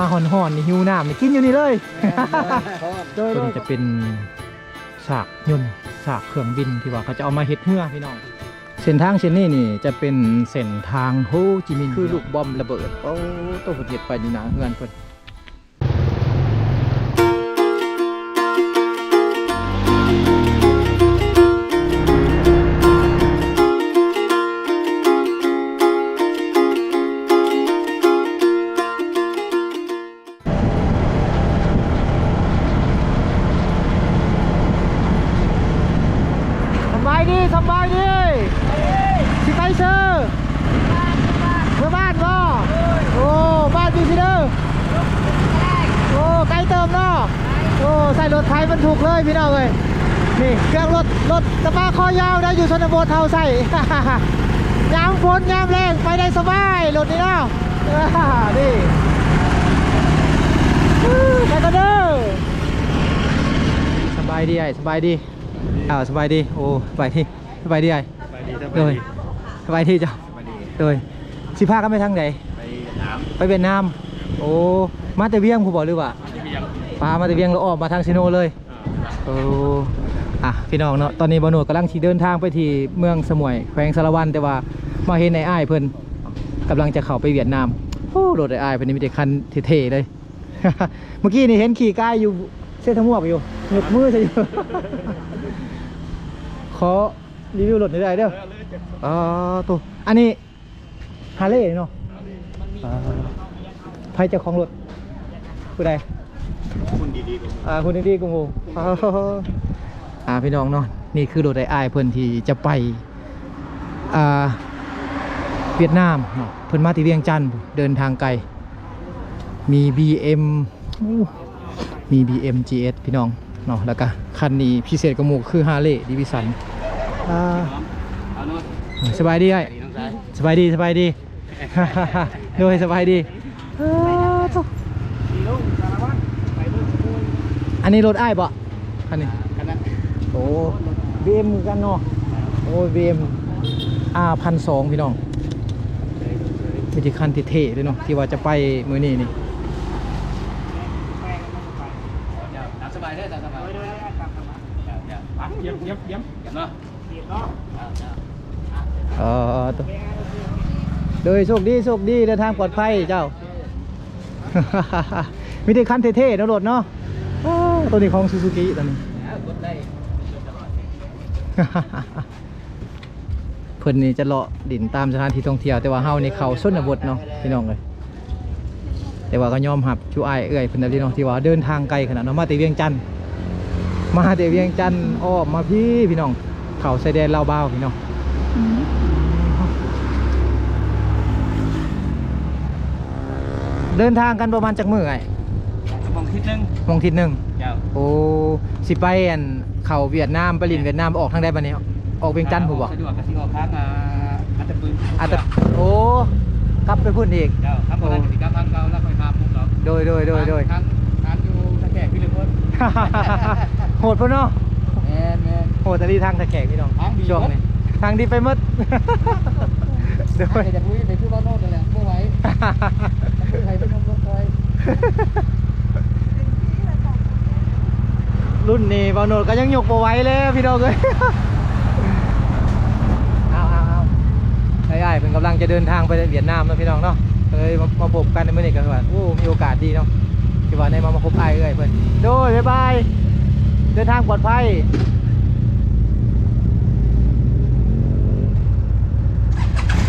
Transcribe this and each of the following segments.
มาห่อนๆนี่หิวน้ำนี่กินอยู่นี่เลยโดยตัวนี้จะเป็นสากยนต์สากเครื่องบินที่ว่าเขาจะเอามาเฮ็ดเฮือพี่น้อง เส้นทางเส้นนี้นี่จะเป็นเส้นทางโฮจิมินห์คือลูกบอมระเบิดโอ้ตัวเฮ็ดไปนี่นะเฮือนเพิ่น อ้ไกลเติมเนาะโอ้ใส่รถไทยมันถูกเลยพี่น้องเลยนี่เครื่องรถรถกระบะคอยาวได้อยู่ชนบทเท่าใส่ยามฝนยามแรงไปได้สบายรถนี้เนาะอ่านี่อู้ไปกันเด้อสบายดีไอ้สบายดีอ้าวสบายดีโอ้สบายดีสบายดีไอ้ไปดีสโดบายยดีสบายดีจ้ะสบายดีโดยสิพากันไปทางไหนไปน้ไปเวียดนามโอ้มาแต่เวียงผู้บอกหรือว่าำที่เบียงพามาแต่เวียงแล้วออกมาทางซิโนเลยโอ้อะพี่น้องเนาะตอนนี้บอโนดกำลังที่เดินทางไปที่เมืองสมุยแขวงสารวันแต่ว่ามาเห็นในอ้ายเพิ่นกำลังจะเข้าไปเวียดนามโอ้รถไอ้อ้ายเพิ่นนี่มีแต่คันเท่ๆเลย เมื่อกี้นี่เห็นขี่กายอยู่เส้นทางมวกอยู่หยุดมือใช่อยู่ ขอรีวิวรถหน่อยได้เด้ออ๋อตัวอันนี้ฮาร์เลย์เนาะอ่าใครเจ้าของรถผู้ใด คุณดีๆกับอ่าคุณดีๆกูงูอ๋ออ่าพี่น้องเนาะนี่คือรถไอ้อ้ายเพิ่นที่จะไปอ่าเวียดนามเนาะเพิ่นมาที่เวียงจันทน์เดินทางไกล มี BM อู้มี BM GS พี่น้องเนาะแล้วก็คันนี้พิเศษกว่าหมู่คือฮาร์เลย์ดิวิสันอ่าเอาเนาะสบายดีไอ้ดีน้องชายสบายดีสบายดี โดยสบายดีเออโถ่ดีลูกสารวัตรไปลูกคุณ อั นนี้รถอ้ายปะอันนี้คณะโอ้บีเอ็มกันเนาะโอ้บีเอ็มอาพันสองพี่น้องมีที่คันที่เท่ด้วยเนาะที่ว่าจะไปมือนี้นี่ตามสบายได้ตามสบายเยี่ยมเยี่ยมเยี่ยมเนาะเออตัวโดยโชคดีโชคดีเดินทางปลอดภัยเจ้า มีที่คันเท่ๆเนาะรถเนาะโอ้ ตัวนี้ของซูซูกิตัวนี้กดได้เพิ่นนี่จะเลาะดินตามสถานที่ท่องเที่ยวแต่ว่าเฮานี่เขาชนบทเนาะพี่น้องเลยแต่ว่าก็ยอมรับชูอ้ายเอื้อยเพิ่นนะพี่น้องที่ว่าเดินทางไกลขนาดเนาะมาแต่เวียงจันทน์มาแต่เวียงจันทน์อ้อมมาพี่พี่น้องเขาชายแดนลาวบาวพี่น้องเดินทางกันประมาณจักมื้อไอ้มองทิศนึงมองทิศหนึง เจ้าโอ้สิไปอันเข้าเวียดนามไปลินเวียดนามออกทางใดบัดนี้ ออกเวียงจันทน์ผู้บ่สะดวกกับที่ออกข้างอ่าอัตตปืนอาจจะโอ้กลับไปพุ่นอีกเจ้าทำอะไรกิจกรรมทางเก่าแล้วค่อยพาปุ๊บเราโดยโดยโดยโดยทางทางอยู่ตะแกรงพี่เลยเพิ่นโหดพุ่นเนาะแม่แม่โหดแต่ดีทางตะแขกพี่น้องทางดีช่วงนี้ทางดีไปหมดโดยจะคุยไปที่บ้านโน้นเลยแหละไม่ไหวใครเป็นคนรถไฟ รุ่นนี้บอลโนดก็ยังยกบ่ไว้เลยพี่น้องเลยเอาเอาเอาไอ้ไอ้เป็นกำลังจะเดินทางไปเวียดนามนะพี่น้องเนาะเลยมามาพบกันในเมื้อนี้กันว่าโอ้มีโอกาสดีเนาะที่ว่าได้มามาพบไอ้เอ้ยเพิ่อนโดยบ๊ายบายเดินทางปลอดภัย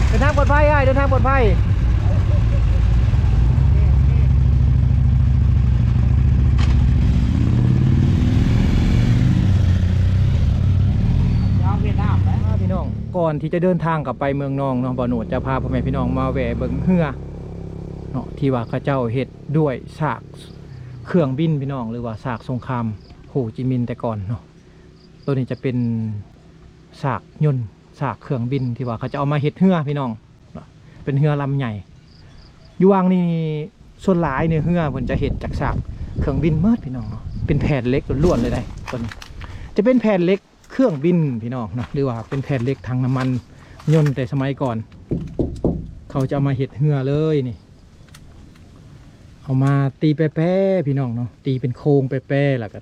เดินทางปลอดภัยไอ้เดินทางปลอดภัยาวเวียดนามนะ พี่น้อง ก่อนที่จะเดินทางกลับไปเมืองนองเนาะบ่อโหนดจะพาพ่อแม่พี่น้องมาแหวะเบิ่งเฮือเนาะที่ว่าข้าเจ้าเฮ็ดด้วยฉากเครื่องบินพี่น้องหรือว่าฉากสงครามโฮจิมินห์แต่ก่อนเนาะตัวนี้จะเป็นฉากยนต์ฉากเครื่องบินที่ว่าเขาจะเอามาเฮ็ดเฮือพี่น้องเป็นเฮือลำใหญ่อยู่วางนี่ส่วนหลายเนี่ยเฮือเพิ่นจะเฮ็ดจากฉากเครื่องบินเมิดพี่น้องเนาะเป็นแผ่นเล็กล้วนๆเลยได้ตัวนี้จะเป็นแผ่นเล็ก เครื่องบินพี่น้องเนาะหรือว่าเป็นแผ่นเล็กทางน้ำมันยนต์แต่สมัยก่อน เขาจะามาเห็ดเหือเลยนี่ เอามาตีแป้ๆพี่น้องเนาะตีเป็นโครงแป้ๆแล้วก็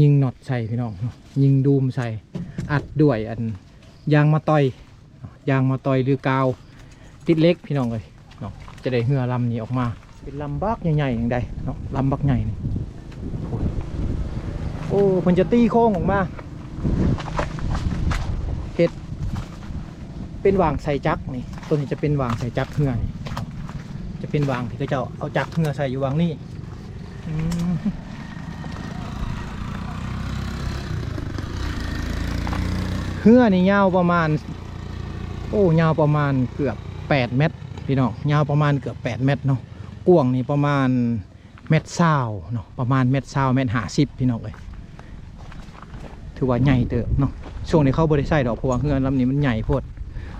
ยิงน็อตใส่พี่น้องเนาะยิงดูมใส่อัดด้วยอันยางมาต่อยยางมาต่อยหรือกาวติดเล็กพี่น้องเลยเนาะจะได้เหือลำนี้ออกมา เป็นลำบักใหญ่ๆอย่างใดเนาะลำบักใหญ่นี่โอ้ยโอ้มันจะตีโค้งออกมาเห็ด เป็นวางใส่จักนี่ตัวนี้จะเป็นวางใส่จักเหื่อนจะเป็นวางที่เขาเจ้าเอาจักเงือใส่อยู่วางนี่เหื่อนี่ยาวประมาณ โอ้ยาวประมาณเกือบ8เมตรพี่น้องยาวประมาณเกือบ8เมตรเนาะกว้างนี่ประมาณเมตรเศร้าเนาะประมาณเมตรเศร้าเมตรห้าสิบพี่น้องเลยถือว่าใหญ่เติบเนาะช่วงนี้เขาบริใส่ดอกเพราะว่าเฮือนลำนี้มันใหญ่โพด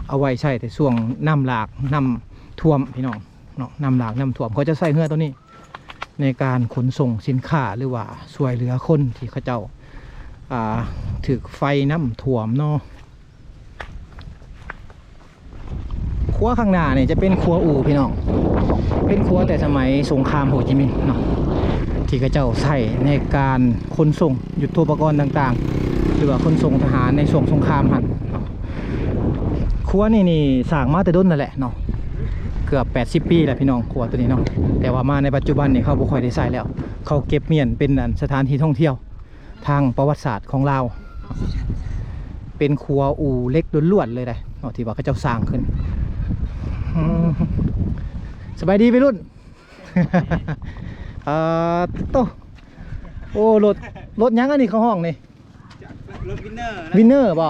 เอาไว้ใส่แต่ช่วงน้ำหลากน้ำท่วมพี่น้องเนาะน้ำหลากน้ำถ่วมเขาจะใส่เหือตัวนี้ ในการขนส่งสินค้าหรือว่าช่วยเหลือคนที่เขาเจ้าอ่าถือไฟน้ำถ่วมเนาะครัวข้างหน้าเนี่ยจะเป็นครัวอู่พี่น้อง เป็นครัวแต่สมัยสงครามโฮจิมินห์เนาะที่เขาเจ้าใส่ในการขนส่งยุทโธปกรณ์ต่างๆ หรือว่าขนส่งทหารในช่วงสงครามหัน วนี่นี่สร้างมาแต่ด้นนั่นแหละเนาะเกือบ 80 ปีแล้วพี่น้องครัวตัวนี้เนาะแต่ว่ามาในปัจจุบันนี่เขาบ่ค่อยได้ใช้แล้ว เขาเก็บเมียนเป็นอันสถานที่ท่องเที่ยว ทางประวัติศาสตร์ของเราวเป็นครัวอูเล็กล้วนๆเลยได้เนาะที่ว่าเขาเจ้าสร้างขึ้นอืมสบายดีไปรุ่นเอ่อโตโอ้รถรถหยังอันนี้เขาห้องนี่รถวินเนอร์วินเนอร์บ่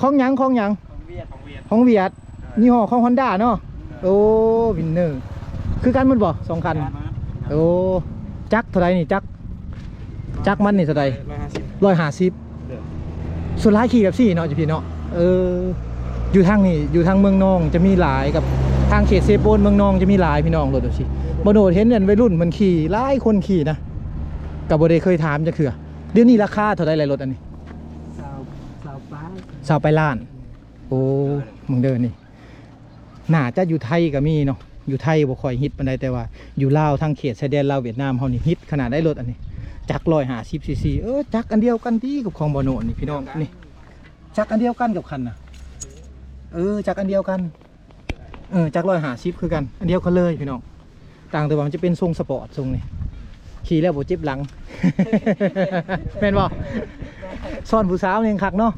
ของหยังของหยังของเวียดของเวียด ของเวียดยี่ห้อของฮอนด้าเนาะโอ้วินเนอร์คือกันหมันบ่สองคันโอ้จักรเท่าไรนี่จักรจักรมันนี่เท่าไรร้อยห้าสิบร้อยห้าสิบส่วนร้ายขี่แบบสี่เนาะจีพี่เนาะเอออยู่ทางนี่อยู่ทางเมืองนองจะมีหลายกับทางเขตเซโปนเมืองนองจะมีหลายพี่น้องรถดูสิบโนดเห็นเนี่ยวัยรุ่นมันขี่หลายคนขี่นะกับโบเดเคยถามจะคือเดี๋ยวนี้ราคาเท่าไรไรรถอันนี้สาวสาวป้ายสาวไปล้านโอ้ มึงเดินนี่น่าจะอยู่ไทยก็มีเนาะอยู่ไทยบ่ค่อยฮิตปานใดแต่ว่า อยู่ลาวทางเขตชายแดนลาวเวียดนามเฮานี่ฮิตขนาดได้รถอันนี้ จักร150ซีซีเออจักรอันเดียวกันที่กับของบอโนนี่พี่น้องนี่จักรอันเดียวกันกับคันนะเออจักรอันเดียวกันเออจักร150คือกันอันเดียวกันเลยพี่น้องต่างแต่ว่ามันจะเป็นทรงสปอร์ตทรงนี่ขี่แล้วบ่เจ็บหลังแม่นบ่ซ่อนผู้สาวนี่ยังคักเนาะ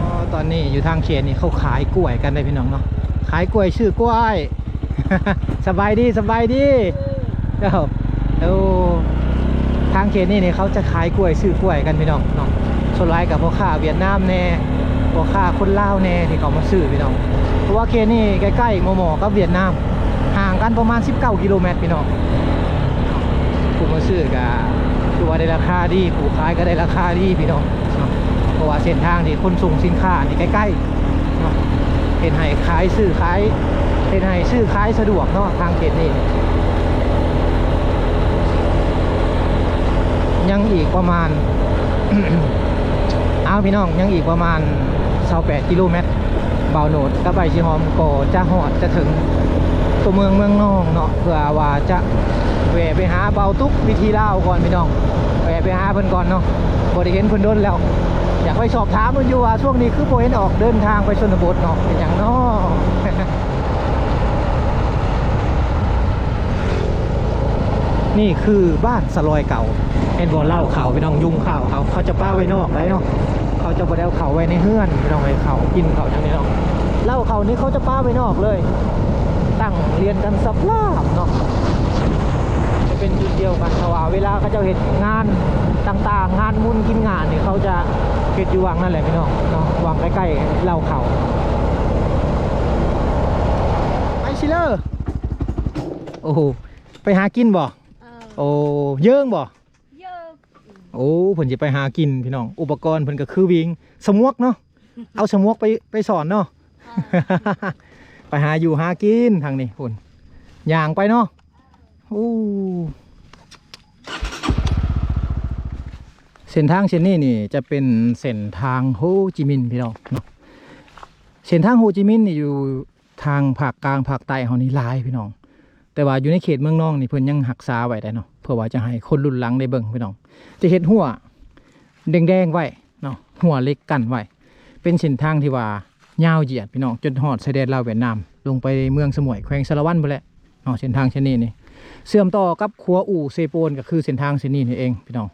อ๋อตอนนี้อยู่ ทางเขตนี่เขาขายกล้วยกันได้พี่น้องเนาะขายกล้วยชื่อกล้วย สบายดีสบายดีเจ้าโอ้ทางเขตนี่นี่เขาจะขายกล้วยซื้อกล้วยกันพี่น้องเนาะส่วนรายกับพ่อค้าเวียดนามแน่พ่อค้าคนลาวแน่ที่เขามาซื้อพี่น้องเพราะว่าเขตนี่ใกล้ๆมอมอกับเวียดนามห่างกันประมาณ 19 กิโลเมตรพี่น้องผู้มาซื้อก็คือว่าได้ราคาดีผู้ขายก็ได้ราคาดีพี่น้อง เพราะว่าเส้นทางที่คนส่งสินค้านี่ใกล้ๆเนาะเห็นให้ขายซื้อขายเห็นให้ซื้อขายสะดวกเนาะทางเขตนี้ยังอีกประมาณเอาพี่น้องยังอีกประมาณ28กิโลเมตรเบาโหนดกับใบชีหอมก็จะหอดจะถึงตัวเมืองเมืองนองเนาะเพื่อว่าจะแวะไปหาเบาตุกวิธีเล่าวก่อนพี่น้องแวะไปหาเพิ่นก่อนเนาะบ่ได้เห็นเพิ่นโดนแล้ว ไปสอบถามมันอยู่ว่าช่วงนี้คือโบเห็นออกเดินทางไปชนบทเนาะเป็นอย่างนาะนี่คือบ้านสลอยเก่าเอ็นบอลเล่าเขาไปน้องยุ่งข่าวเขาเขาจะป้าไว้นอกไรเนาะเขาจะบดเอาเขาไว้ในเฮือนไปน้องไว้เขากินเขาทางนี้เนาะเล่าเขานี่เขาจะป้าไว้นอกเลย ตั้งเรียนกันสับลาบเนาะจะเป็นจุดเดียวกันเพราะว่าเวลาเขาจะเห็นงาน ต่างๆ งานมุนกินงานเนี่ยเขาจะเก็ดอยู่วังนั่นแหละพี่น้องเนาะวังใกล้ๆเล่าเขาไปชิเลอร์โอ้โหไปหากินบ่เออโอ้เยิ่งบ่เยอะโอ้เพิ่นจะไปหากินพี่น้อง อุปกรณ์เพิ่นก็คือวิงสมวกเนาะเอาสมวกไปไปสอนเนาะไปหาอยู่หากินทางนี้พุ่นย่างไปเนาะโอ้ ส้นทางเส้นนี้นี่จะเป็นเส้นทางโฮจิมินห์พี่น้องเนาะเส้นทางโฮจิมินห์นี่อยู่ทางภาคกลางภาคใต้เฮานี่หลายพี่น้อง แต่ว่าอยู่ในเขตเมืองนองนี่เพิ่นยังรักษาไว้ได้เนาะเพื่อว่าจะให้คนรุ่นหลังได้เบิ่งพี่น้อง จะเฮ็ดหัวแดงๆไว้เนาะหัวเล็กกันไว้เป็นเส้นทางที่ว่ายาวเหยียดพี่น้องจนฮอดชายแดนลาวเวียดนามลงไปเมืองสมุยแขวงสารวัตรไปแหละเนาะเส้นทางเช่นนี้นี่เชื่อมต่อกับขัวอู่เซโปนก็คือเส้นทางเส้นนี้นี่เองพี่น้อง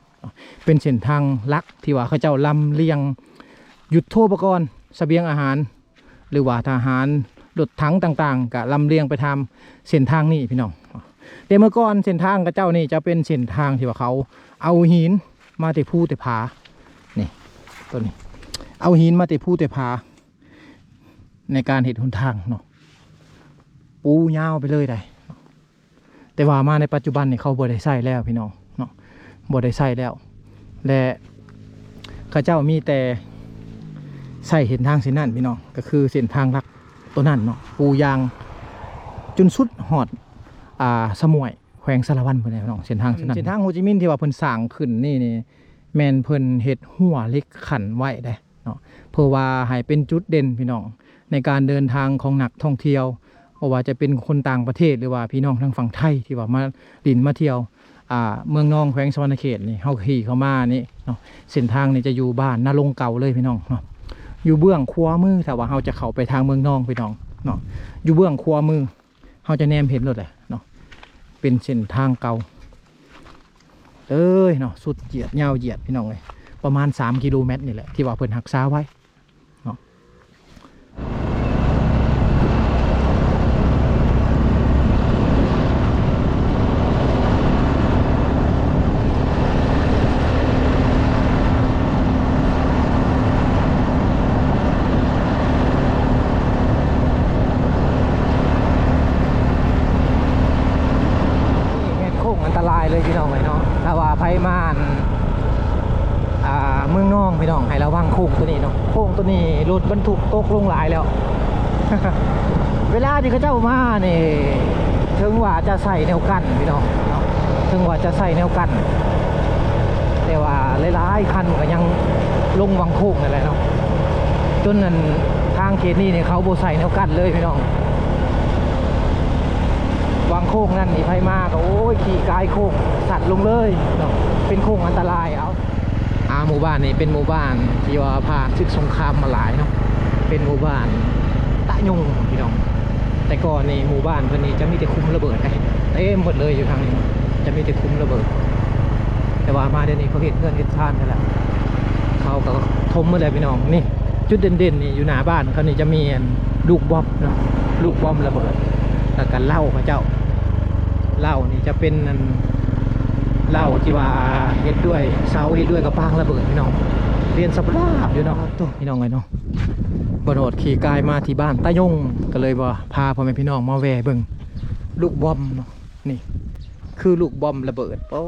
เป็นเส้นทางลักที่ว่าเขาเจ้าลำเลียงหยุดโทษกรณ์เสบียงอาหาร หรือว่าทหารรถถังต่างๆก็ลำเลียงไปทำเส้นทางนี้พี่น้องแต่เมื่อก่อนเส้นทางกับเจ้านี่จะเป็นเส้นทางที่ว่าเขา เอาหินมาแต่ผู้แต่ผานี่ตัวนี้ เอาหินมาแต่ผู้แต่ผาในการเห็ดหนทางเนาะปูยาวไปเลยได้แต่ว่ามาในปัจจุบันนี่เขาบ่ได้ใส่แล้วพี่น้องเนาะ บ่ได้ใส่แล้ว และข้าเจ้ามีแต่ใส่เห็นทางเส้นนั้นพี่น้องก็คือเส้นทางลักตัวนั้นเนาะปูยางจนสุดหอดอ่าสมวยแขวงสารวันเพิ่นแหละพี่น้องเส้นทางเส้นนั้นเส้นทางโฮจิมินห์ที่ว่าเพิ่นสร้างขึ้นนี่นี่แม่นเพิ่นเฮ็ดหัวเล็กขันไว้ได้เนาะเพื่อว่าให้เป็นจุดเด่นพี่น้องในการเดินทางของนักท่องเที่ยวบ่ว่าจะเป็นคนต่างประเทศหรือว่าพี่น้องทางฝั่งไทยที่ว่ามาลินมาเที่ยว อ่าเมืองนองแขวงสวรรณเขตนี่เฮาขี่เข้ามานี่เนาะเส้นทางนี่จะอยู่บ้านนาลงเก่าเลยพี่น้องเนาะอยู่เบื้องขวามือถ้าว่าเฮาจะเข้าไปทางเมืองนองพี่น้องเนาะอยู่เบื้องขวามือเฮาจะแนมเห็นรถเลยเนาะเป็นเส้นทางเก่าเอ้ยเนาะสุดเหยียดยาวเหยียดพี่น้องเลยประมาณ 3 กิโลเมตรนี่แหละที่ว่าเพิ่นหักษาไว้เนาะ นี่แม่นโค้งอันตรายเลยพี่น้องเลยเนาะถ้าว่าไผมานอ่าเมืองนองพี่น้องให้ระวังโค้งตัวนี้เนาะโค้งตัวนี้รถบรรทุกตกลงหลายแล้ว เวลาที่เขาเจ้ามานี่ถึงว่าจะใส่แนวกั้นพี่น้องเนาะถึงว่าจะใส่แนวกั้นแต่ว่าหลายๆคันก็ยังลงวังโค้งนั่นแหละเนาะจนนั้นทางเขตนี้เนี่ยเขาโบใส่แนวกั้นเลยพี่น้องวางโค้งนั่นนี่ไฟมากโอ้ยขี่กายโค้งสัตว์ลงเลยเนาะเป็นโค้งอันตรายเอา หมู่บ้านนี่เป็นหมู่บ้านที่ว่าผ่านศึกสงครามมาหลายเนาะเป็นหมู่บ้านตะยงพี่น้อง แต่ก่อนนี่หมู่บ้านเพิ่นนี่จะมีแต่คุ้มระเบิดไอ้เต็มหมดเลยอยู่ทางนี้ จะมีแต่คุ้มระเบิด แต่ว่ามาเดี๋ยวนี้เขาเห็นเพื่อนเห็นชาติกันแล้วเขาก็ทมมาเลยพี่น้องนี่จุดเด่นๆนี่อยู่หน้าบ้านเขานี่จะมีลูกบอมเนาะลูกบอมระเบิดแล้วกันเล้าพระเจ้าเล้านี่จะเป็นอัน เหล้าที่ว่าเฮ็ดด้วยเสาเฮ็ดด้วยกระปางระเบิดพี่น้องเรียนสภาพอยู่เนาะตัวพี่น้องไงเนาะบโดดขี่กายมาที่บ้านตายงก็เลยว่าพาพ่อแม่พี่น้องมาแวะเบิ่งลูกบอมเนาะนี่ คือลูกบอมระเบิดโอ้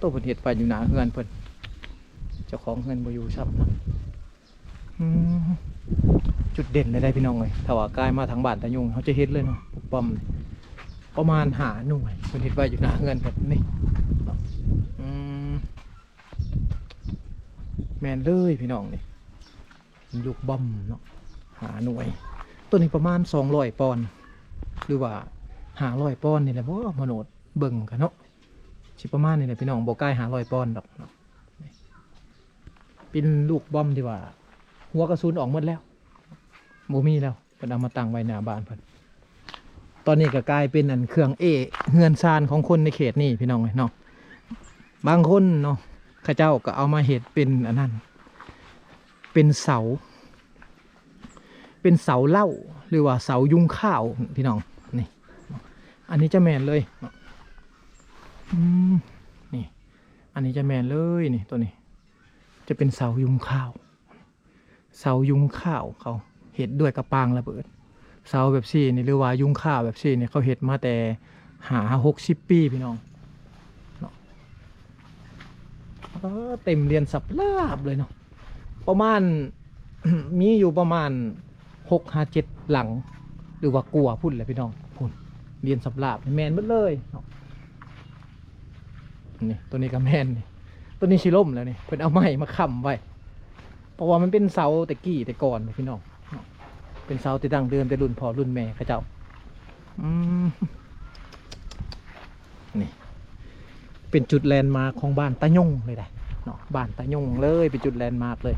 ตัวเพิ่นเฮ็ดไปอยู่หน้าเฮือนเพิ่นเจ้าของเฮือนบ่อยู่ซ้ำเนาะอืมจุดเด่นเลยได้พี่น้องเลยถ้าว่ากายมาทางบ้านตะยุงเขาจะเฮ็ดเลยเนาะปกป้อมนี่ประมาณหาหน่วยเป็นเฮ็ดไว้อยู่หน้าเงินแบบนี้อืม แมนเลยพี่น้องนี่ลูกบอมเนาะหาหน่วย ตัวนี้ประมาณสองร้อยปอนด์หรือว่าหาร้อยปอนด์นี่แหละเพราะมโนดเบิ่งกันเนาะสิประมาณนี่แหละพี่น้องบอกใกล้หาร้อยปอนด์ดอกเนาะเป็นลูกบอมที่ว่า หัวกระสุนออกหมดแล้วโมมีแล้วเพิ่นเอามาตั้งไว้หน้าบ้านเพิ่นตอนนี้ก็กลายเป็นอันเครื่องเอเฮือนซานของคนในเขตนี่พี่น้องเนาะบางคนเนาะ ข้าเจ้าก็เอามาเห็ดเป็นอันนั้น เป็นเสา เป็นเสาเล้าหรือว่าเสายุงข้าวพี่น้องนี่ อันนี้จะแมนเลยอืมนี่ อันนี้จะแมนเลยนี่ตัวนี้ จะเป็นเสายุงข้าว เสายุงข้าวเขาเห็ดด้วยกระปางระเบิด เสาแบบซี่นี่หรือว่ายุงข้าวแบบซี่นี่เขาเห็ดมาแต่หาหกสิบปีพี่น้องเนาะ เต็มเรียนสับลาบเลยเนาะประมาณมีอยู่ประมาณหกห้าเจ็ดหลัง หรือว่ากลัวพุ่นเลยพี่น้องพุ่นเรียนสับลาบแมนหมดเลยเนาะนี่ตัวนี้ก็แมนนี่ต้นนี้ชิล่มแล้วนี่เพิ่นเอาไม้มาค้ำไว้เพราะว่ามันเป็นเสาแต่กี้แต่ก่อนพี่น้องเป็นเสาที่ดั้งเดิมแต่รุ่นพ่อรุ่นแม่เขาเจ้าอืมนี่ เป็นจุดแลนด์มาร์คของบ้านตะยงเลยได้เนาะบ้านตะยงเลยเป็นจุดแลนด์มาร์คเลย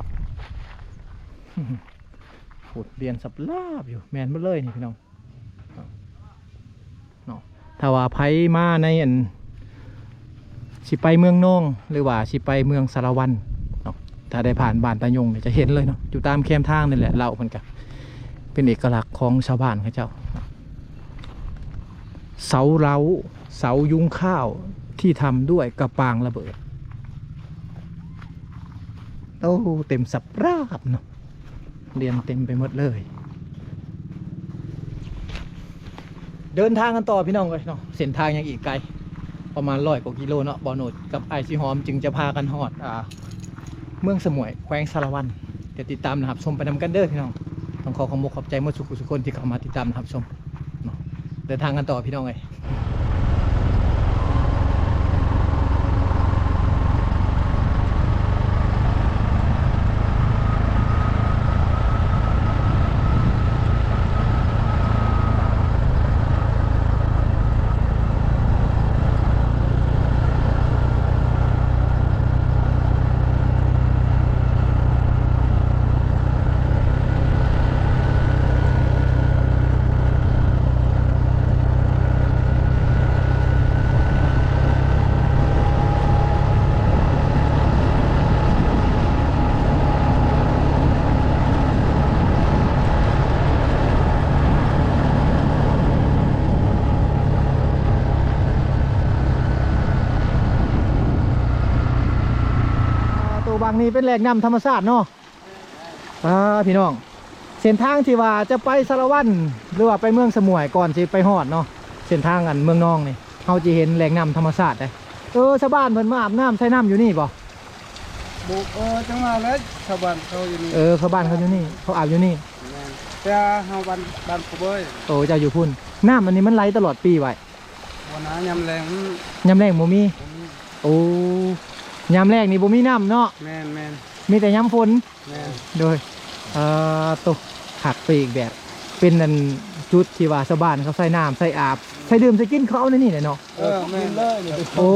ขุดเรียนสับลาบอยู่แมนมาเลยนี่พี่น้องเนาะถ้าว่าไผมาในอันสิไปเมืองนองหรือว่าสิไปเมืองสารวันเนาะถ้าได้ผ่านบ้านตะยงเนี่ยจะเห็นเลยเนาะอยู่ตามแคมทางนี่แหละเราเหมือนกันเป็นเอกลักษณ์ของชาวบ้านเขาเจ้า เสาเล้าเสายุงข้าว ที่ทำด้วยกระปางระเบิด โอ้เต็มสับราบเนาะเรียนเต็มไปหมดเลย เดินทางกันต่อพี่น้องเลยเนาะเส้นทางยังอีกไกล ประมาณร้อยกว่ากิโลเนาะบอโนดกับไอซีหอมจึงจะพากันหอดอ่าเมืองสมุยแขวงสารวันเดี๋ยวติดตามนะครับชมไปนำกันเด้อพี่น้องต้องขอขอบคุณขอบใจเมื่อสุขุสุคนที่เข้ามาติดตามนะครับชมเนาะเดินทางกันต่อพี่น้องเลย อ่าตัวบางนี้เป็นแหล่งน้ำธรรมชาติเนาะอ่าพี่น้อง เส้นทางที่ว่าจะไปสารวันหรือว่าไปเมืองสมุยก่อนจะไปฮอดเนาะ เส้นทางอันเมืองนองนี่เขาจะเห็นแหล่งน้ำธรรมชาติเลยเออชาวบ้านเพิ่นมาอาบน้ำใช้น้ำอยู่นี่ป่บุกเออจังหวะแล้วชาวบ้านเขาอยู่นี่เออเขาบ้านเขาอยู่นี่ เขาอาบอยู่นี่แม่นแต่เฮาบ้านบ้านผู้เบยโอ้เจ้าอยู่พุ่นน้ำอันนี้มันไหลตลอดปีไว้วันน้ายำแรงมันยามแรงบ่มีผมโอ้ ยามแรกนี่บ่มีน้ำเนาะแม่นแม่นมีแต่ยามฝนแม่นโดยเอ่อตกหักไปอีกแบบ เป็นนันจุดที่ว่าชาวบ้านเขาใส่น้ำใส่อาบใส่ดื่มใส่กินเขาเอาในนี่แหละเนาะเออแม่นเลยนี่โอ้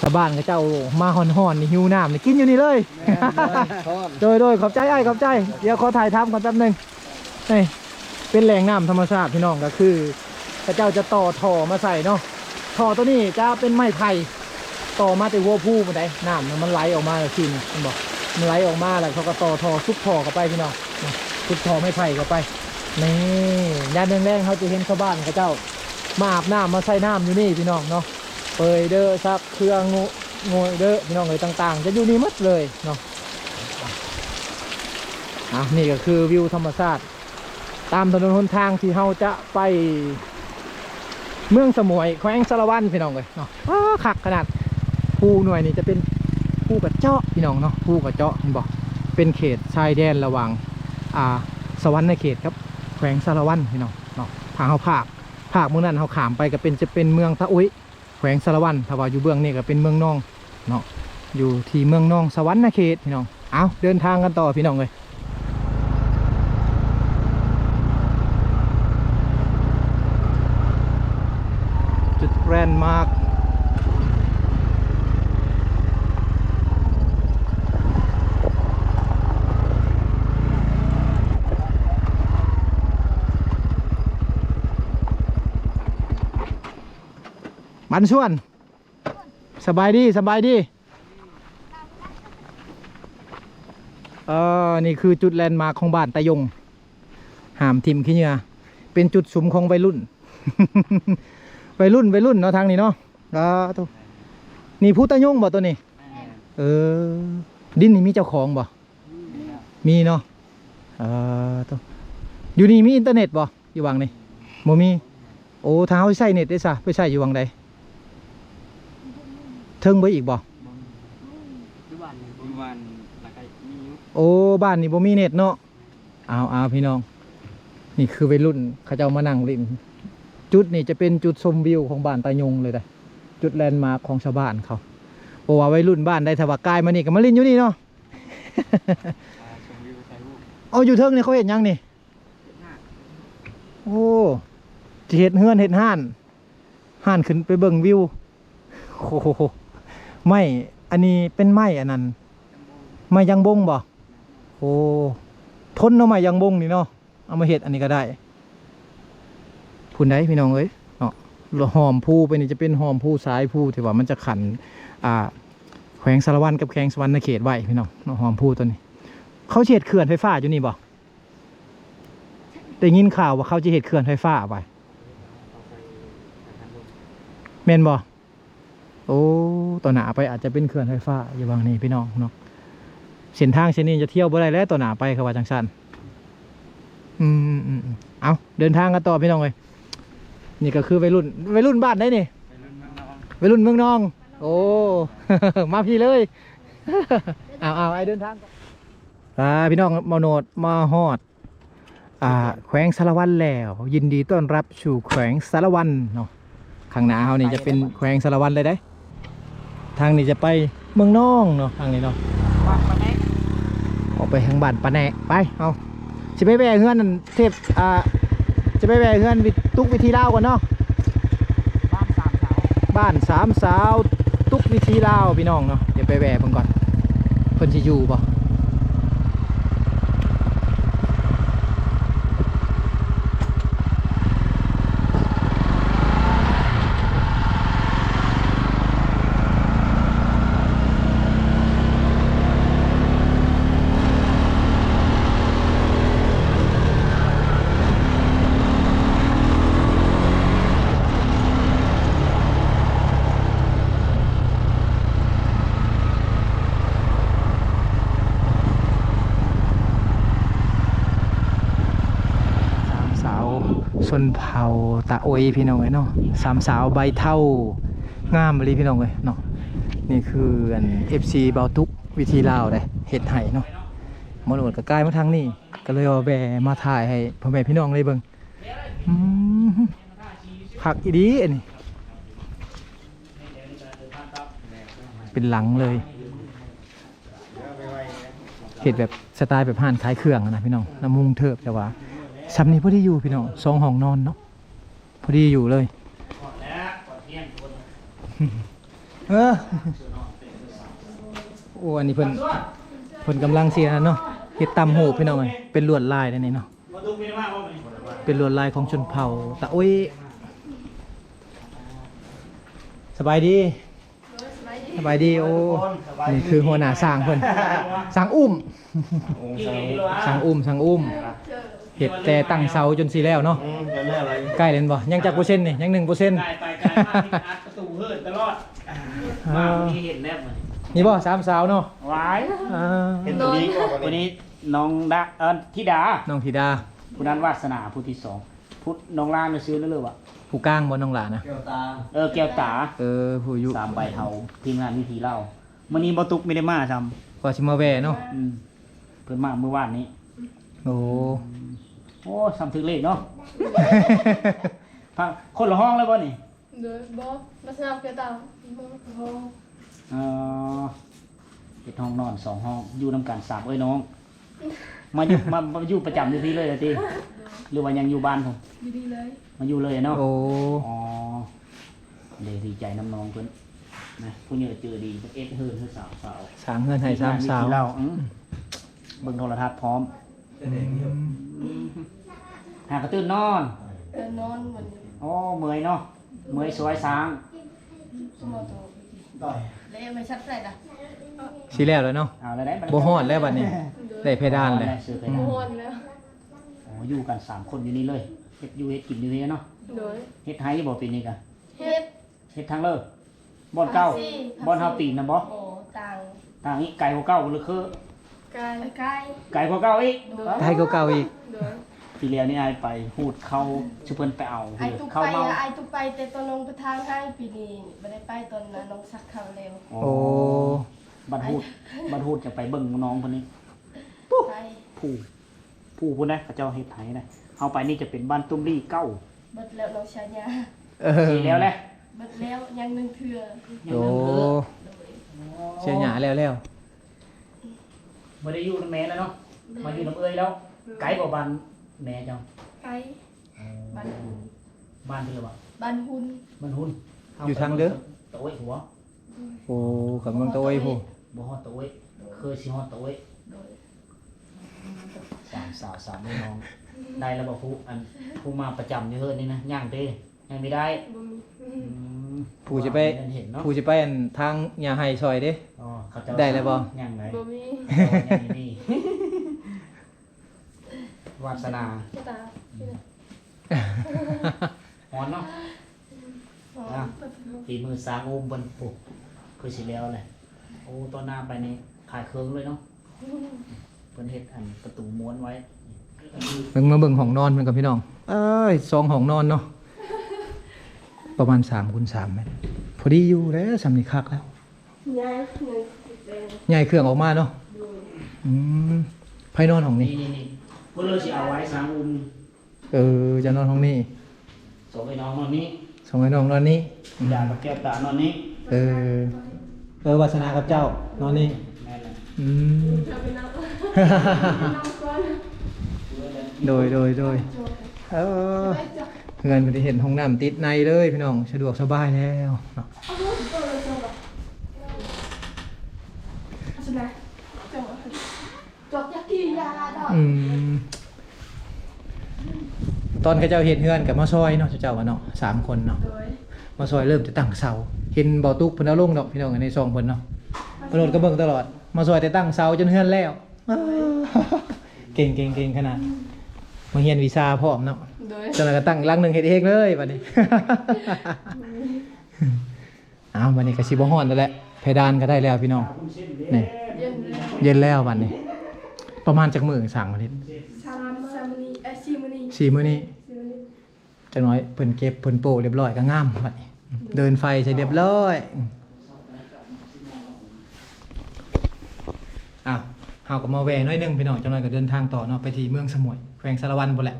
ชาวบ้านก็เจ้ามาห่อนๆนี่หิวน้ำนี่กินอยู่นี่เลย แม่นเลยทอดโดยโดยขอบใจไอ้ายขอบใจ เดี๋ยวขอถ่ายทำก่อนแป๊บหนึงนี่เป็นแหล่งน้ำธรรมชาติพี่น้องก็คือพระเจ้าจะต่อท่อมาใส่เนาะท่อตัวนี้จะเป็นไม้ไผ่ ต่อมาแต่หัวผู้มันได้น้ำมันไหลออกมาแล้วสินมันบอกมันไหลออกมาแล้วเขาก็ต่อทอซุกทอเข้าไปพี่น้องซุกทอไม้ไผ่เข้าไปนี่ยามแรงๆเขาจะเห็นชาวบ้านเขาเจ้า มาอาบน้ำมาใส่น้ำอยู่นี่พี่น้องเนาะเปยเด้อซักเครื่องงูงูเด้อพี่น้องเลยต่าง ๆ จะอยู่นี่หมดเลยเนาะอะนี่ก็คือวิวธรรมชาติตามถนนหนทางที่เราจะไปเมืองสมุยแขวงสารวันพี่น้องเลยเนาะคักขนาด ภูหน่วยนี่จะเป็นภูกระเจาะพี่น้องเนาะภูกระเจาะเห็นบอกเป็นเขตชายแดนระหว่างอ่าสวรรค์ในเขตครับแขวงสารวันพี่น้องเนาะทางเขาภาคภาคเมืองนั้นเขาขามไปก็เป็นจะเป็นเมืองทะอุ้ยแขวงสารวันถ้าว่าอยู่เบื้องนี่ก็เป็นเมืองนองเนาะอยู่ที่เมืองนองสวรรค์ในเขตพี่น้อง เอาเดินทางกันต่อพี่น้องเลยจุดแรนด์มาร์ค บันส่วน สบายดีสบายดี เออ นี่คือจุดแลนด์มาร์คของบ้านตะยง หามทิมขี้เหงื่อเป็นจุดสุมของวัยรุ่น วัยรุ่นวัยรุ่นเนาะทางนี้เนาะอ่าตัวนี่พุตะยงบ่ตัวนี้ เออ ดินนี่มีเจ้าของบ่ มีเนาะเออตัวอยู่นี่มีอินเทอร์เน็ตบ่อยู่วังนี่บ่มี โอ้ทางเขาใช้เน็ตได้ซะไปใช้อยู่วังใด เทิงไปอีกบ่อยู่บ้านอยู่บ้านแล้วก็มีอยู่โอ้บ้านนี่บ่มีเน็ตเนาะเอาเอาพี่น้อง นี่คือวัยรุ่นเขาเจ้ามานั่งริมจุดนี่จะเป็นจุดชมวิวของบ้านตายงเลยนะจุดแลนด์มาร์คของชาวบ้านเขาเพราะว่าวัยรุ่นบ้านได้ถวากายมานี่ก็มาลินอยู่นี่เนาะชมวิวถ่ายรูปเอาอยู่เทิงนี่เขาเห็นยังนี่โอ้จะเห็ดเฮือนเห็ดห่านห่านขึ้นไปเบิ่งวิว โอ้โห ไม่อันนี้เป็นไม้อันนั้นไม้ยังบงบ่โอ้ทนเนาะไม้ยังบงนี่เนาะเอามาเห็ดอันนี้ก็ได้พูนได้พี่น้องเอ้ยเนาะหอมผู้ไปนี่จะเป็นหอมผู้สายผู้ที่ว่ามันจะขันอ่าแขวงสารวันกับแขวงสวรรณเขตไว้พี่น้องหอมผู้ตัวนี้ เขาเฉดเขื่อนไฟฟ้าอยู่นี่บ่ได้ยินข่าวว่าเขาจะเห็ดเขื่อนไฟฟ้าไปเมนบ่ โอ้ต่อหนาไปอาจจะเป็นเขื่อนไฟฟ้าอยู่บางนี้พี่น้องเนาะเส้นทางเส้นนี้จะเที่ยวบ่ได้แล้วต่อหนาไปเขาว่าจังสันอืมอืมอืมเอาเดินทางกันต่อพี่น้องเลยนี่ก็คือวัยรุ่นวัยรุ่นบ้านได้นี่ไปรุ่นเมืองนอกวัยรุ่นเมืองนอง โอ้ มาพี่เลยเอาเอาไอเดินทางก่อนอ่าพี่น้องมาโนดมาฮอดอ่าแขวงสารวันแล้ว ยินดีต้อนรับสู่แขวงสารวันเนาะข้างหน้าเขานี่จะเป็นแขวงสารวันเลยได้ ทางนี้จะไปเมืองนองเนาะทางนี้เนาะวัดปะแนกออกไปทางบ้านปะแหนกไปเอาจะไปแวะเฮือนนั่นเทพอ่าจะไปแวะเฮือนวิตุกวิธีลาวก่อนเนาะบ้านสามเสาบ้านสามสาว ตุกวิธีลาวพี่น้องเนาะเดี๋ยวไปแวะเพิ่นก่อนเพิ่นสิอยู่บ่สามสาวชนเผ่า ตาโอยพี่น้องเอ้ยเนาะสามสาวใบเท่างามเลยพี่น้องเอ้ยเนาะนี่คืออัน FC เบาตุกวิธีลาวได้เฮ็ดให้เนาะมาโหลดก็กายมาทางนี้ก็เลยเอาแบมาถ่ายให้พ่อแม่พี่น้องเลยเบิ่งผักอีดีอันนี้เป็นหลังเลยเห็ดแบบสไตล์แบบห่านขายเครื่องนะพี่น้องน้ำมุงเทิบแต่ว่าซ้ำนี้พอดีอยู่พี่น้องสองห้องนอนเนาะ อดีอยู่เลยเออโอ้อันนี้เพิ่นเพิ่นกำลังเสียเนาะเฮ็ดตำหูพี่น้องเอ้ยเป็นลวดลายได้นี่เนาะมาดูมีมากว่ามันเป็นลวดลายของชนเผ่าตะโอ้ยสบายดีสบายดีโอ้นี่คือหัวหน้าสร้างเพิ่นสร้างอุ้มสร้างอุ้มสร้างอุ้ม เห็ดแต่ตั้งเสาจนสีแล้วเนาะอืมจะเรื่องอะไรใกล้เลยบ่ยังจักเปอร์เซ็นต์นี่ยังหนึ่งเปอร์เซ็นต์ไกลไปไกลมากที่อัดประตูเฮิร์ตตลอดมาวันนี้เห็นแนบเลยนี่บ่สามสาวเนาะวายอ่าเห็นตัวนี้ก็วันนี้น้องดาเออธิดาน้องธิดาผู้นั้นวาสนาผู้ที่สองพุทธน้องล่างมาซื้อนั่นเลยวะผู้ก้างบ่น้องหลานะเกี่ยวตาเออแก้วตาเออผู้อยู่สามใบเทาทีมงานวิธีเล่าวันนี้บอตุกไม่ได้มาทก็สิมาแวะเนาะำอืมเพิ่นมาเมื่อวานนี้โอ้โอ้ทำถึงเลขเนาะ พังคนละห้องเลยบ่นี่ Rồi, bố, bác sao cái tao? Bố, bố. เออเฮ็ดห้องนอนสองห้อง อยู่นำกันสามเอ้ยน้อง มาอยู่มามาอยู่ประจำอยู่ที่เลยเหรอติหรือว่ายังอยู่บ้านผม Đi đi lấy. มาอยู่เลยเนาะ โอ้อ๋อเลยดีใจน้ำน้องเพิ่นนะผู้เหนือเจอดีเอ็ดเฮิร์นเฮือสาวสาวสร้างเฮือนให้สามสาวที่เราอืมเบิ่งโทรทัศน์พร้อม หากระตื่นนอน Cái non mình โอ้เมอยเนาะเมอยสวยสาง không bao giờ. ต่อย Lấy em mày sắp lại đã. สิแล้วแล้วเนาะเอาแล้วได้บ่ฮอดแล้วบัดนี้ได้เพดานเลยซื้อเพดานม Hôn nữa. โอ้อยู่กันสามคนอยู่นี่เลยเฮ็ดอยู่เฮ็ดกินอยู่นี่เนาะ Rồi. เฮ็ดไห้บ่ป็นนี่กะ Hết. เฮ็ดทางเลิกบ่อนเก่าบ่อนเฮาปีนนะบ่ Ồ, tàng. ทางนี้ไกลกว่าเก่าหรือคือ Cay. Cay. ไกลกว่าเก่าอีกไทยเก่าอีก เรียวนี่อายไปหูดเข้าชุเพิ่นไปเอา Ai tụi เข้า bay เมา là ai tụi bay tê con nông cái thang hai vì đi. Bà đây bay tuần là nông sắc khảo leo. โอ้โอ้ บัดหูดบัดหูดจะไปเบิ่งน้องคนนี้ Bay. ผู้ผู้ผู้นะเขาเจ้าเฮ็ดไห้นะเอาไปนี่จะเป็นบ้านตุ้มรี่เก้า Bật lẹo nông xa nhà. เออทีแล้วแหละ Bật leo nhanh nâng thừa. ยังโอ้นึงคือ Rồi. อืสียหยาแล้วแล้วบ่ได้อยู่นำแม่แล้วเนาะมาอยู่นำเอ้ยแล้ว ไกลบ่บ้าน แม่เจ้าไกลบ้านหุ่นบ้านเพิ่นล่ะบ่บ้านหุ่นมันหุ่นอยู่ทางเด้อโตะเว้ยหัวโอ้กับเมืองโตยผู้บ่ฮอดโตะเว้ยเคยสิฮอดโตะเว้ยโดยสามสาวสามพี่น้อง ได้แล้วบ่ผู้อันผู้มาประจำอยู่เฮือนนี่นะย่างเด้ยังไม่ได้บ่มีอืมผู้จะไป เห็นเนาะผู้จะไปอันทางยาไห้ซอยเด้ อ๋อเขาจะได้แล้วบ่ ย่างไหนบ่มีย่างนี่ วาสนาตาพี่นะหอนเนาะอ๋ออะฝีมือสางโอมบนปุกคือสิแล้วเลยโอ้ตอนหน้าไปนี่ขายเครื่องเลยเนาะเพิ่นเฮ็ดอันประตูม้วนไว้เบิ่งมาเบิ่งห้องนอนเพิ่นกับพี่น้อง เอ้ยสองห้องนอนเนาะ ประมาณ3คูณ3เมตรพอดีอยู่แล้วสำนี้คักแล้วยายหนึ่งเป็นใหญ่เครื่องออกมาเนาะดูอืมไผนอนห้องนี้ นี่นี่นี่ เพิ่นเลยสิเอาไว้สางโอมเออจะนอนห้องนี้สองไอ้น้องนอนนี้สองไอ้น้องนอนนี้ยากับแก้วตานอนนี้เออเออวาสนากับเจ้านอนนี่แม่นแหละอืมเอาไปนั่งนั่งก่อนโดยโดยโดยเออเพื่อนมันได้เห็นห้องน้ำติดในเลยพี่น้องสะดวกสบายแล้วเนาะเอาลูกเออจบอะเอาสินะจบอะจบยักษ์ที่ยาดอกอืม ตอนเขาเจ้าเห็นเฮือนกับมาซอยเนาะเจ้าว่าเนาะสามคนเนาะโดยมาซอยเริ่มจะตั้งเสาเห็นเบาตุกเพิ่นเอาลงดอกพี่น้องในซองเพิ่นเนาะปโดดก็เบิ่งตลอด มาซอยแต่ตั้งเสาจนเฮือนแล้วอ้าวเก่งเก่งเก่งขนาดมาเรียนวีซ่าพร้อมเนาะโดยจนก็ตั้งหลังหนึ่งเฮ็ดเองเลยบัดนี้อ้าวบัดนี้ก็สิบ่ฮ้อนแล้วแหละเพดานก็ได้แล้วพี่น้องนี่เย็นเลยเย็นแล้วบัดนี้ ประมาณจักมื้อสั่งมาทิต สามสามมื้อนี้เอ้ย สี่มื้อนี่จังน้อยเพิ่นเก็บเพิ่นโปะเรียบร้อยก็งามบัดนี้เดินไฟใช้เรียบร้อยอ้าวเฮาก็มาแวะน้อยนึงพี่น้องจังน้อยก็เดินทางต่อเนาะไปที่เมืองสมุยแขวงสารวันบ่แหละ